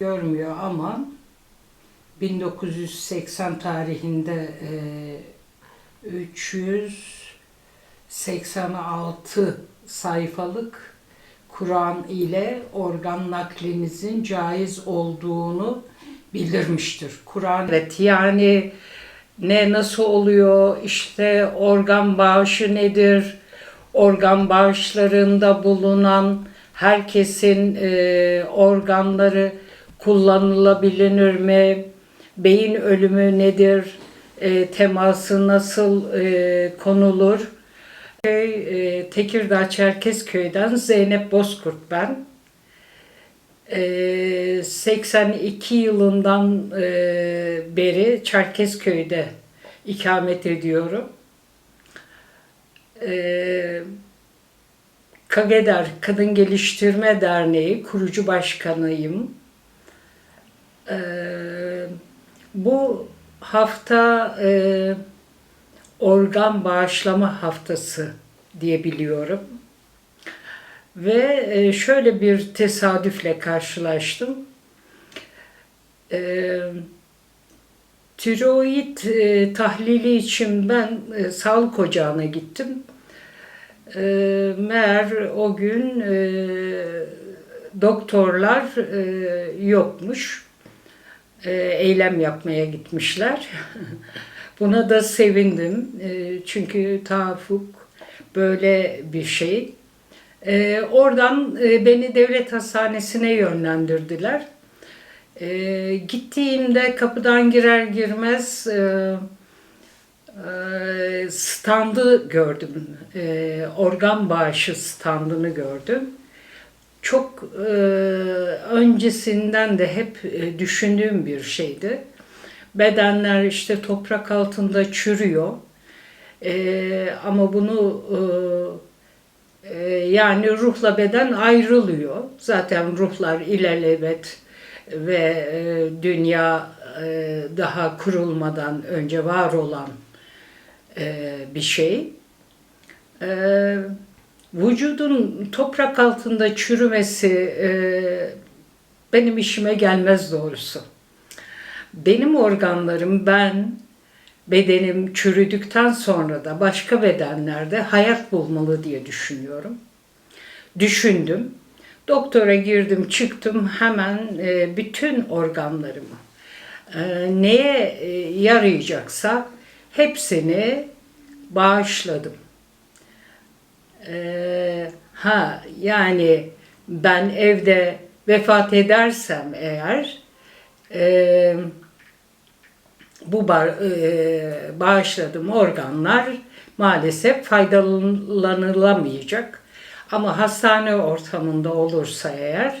görmüyor ama 1980 tarihinde e, 386 sayfalık Kur'an ile organ naklinizin caiz olduğunu bildirmiştir. Kur'an evet yani ne nasıl oluyor işte organ bağışı nedir? Organ bağışlarında bulunan herkesin e, organları kullanılabilir mi? Beyin ölümü nedir? E, teması nasıl e, konulur? Şey, e, Tekirdağ Çerkezköy'den Zeynep Bozkurt ben. E, 82 yılından e, beri Çerkezköy'de ikamet ediyorum. E, Kageder Kadın Geliştirme Derneği kurucu başkanıyım. E, bu hafta e, organ bağışlama haftası diye biliyorum. Ve e, şöyle bir tesadüfle karşılaştım. E, tiroid e, tahlili için ben e, sağlık ocağına gittim. E, meğer o gün e, doktorlar e, yokmuş. E, eylem yapmaya gitmişler. Buna da sevindim. E, çünkü tahaffuk böyle bir şey. E, oradan beni devlet hastanesine yönlendirdiler. Gittiğimde kapıdan girer girmez standı gördüm. Organ bağışı standını gördüm. Çok e, öncesinden de hep e, düşündüğüm bir şeydi. Bedenler işte toprak altında çürüyor. E, ama bunu e, e, yani ruhla beden ayrılıyor. Zaten ruhlar ilelebet ve e, dünya e, daha kurulmadan önce var olan e, bir şey. E, vücudun toprak altında çürümesi e, benim işime gelmez doğrusu. Benim organlarım ben bedenim çürüdükten sonra da başka bedenlerde hayat bulmalı diye düşünüyorum. Düşündüm. Doktora girdim, çıktım hemen e, bütün organlarımı e, neye e, yarayacaksa hepsini bağışladım. E, ha yani ben evde vefat edersem eğer e, bu ba e, bağışladığım organlar maalesef faydalanılamayacak. Ama hastane ortamında olursa eğer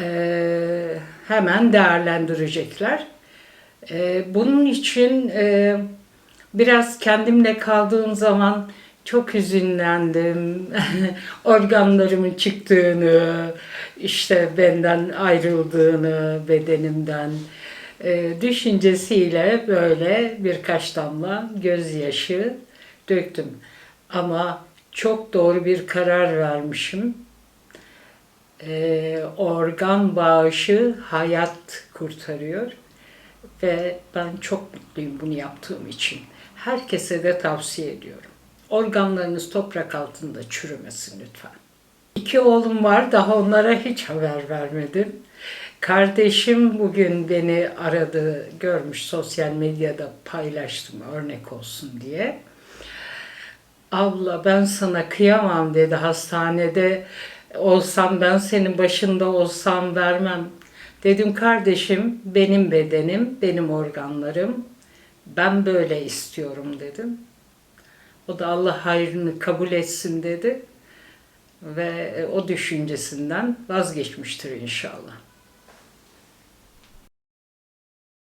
e, hemen değerlendirecekler. E, bunun için e, biraz kendimle kaldığım zaman çok hüzünlendim. Organlarımın çıktığını, işte benden ayrıldığını, bedenimden e, düşüncesiyle böyle birkaç damla gözyaşı döktüm. Ama çok doğru bir karar vermişim. E, organ bağışı hayat kurtarıyor ve ben çok mutluyum bunu yaptığım için. Herkese de tavsiye ediyorum. Organlarınız toprak altında çürümesin lütfen. İki oğlum var, daha onlara hiç haber vermedim. Kardeşim bugün beni aradı, görmüş sosyal medyada paylaştım örnek olsun diye. Abla ben sana kıyamam dedi hastanede olsam ben senin başında olsam vermem. Dedim kardeşim benim bedenim, benim organlarım. Ben böyle istiyorum dedim. O da Allah hayrını kabul etsin dedi ve o düşüncesinden vazgeçmiştir inşallah.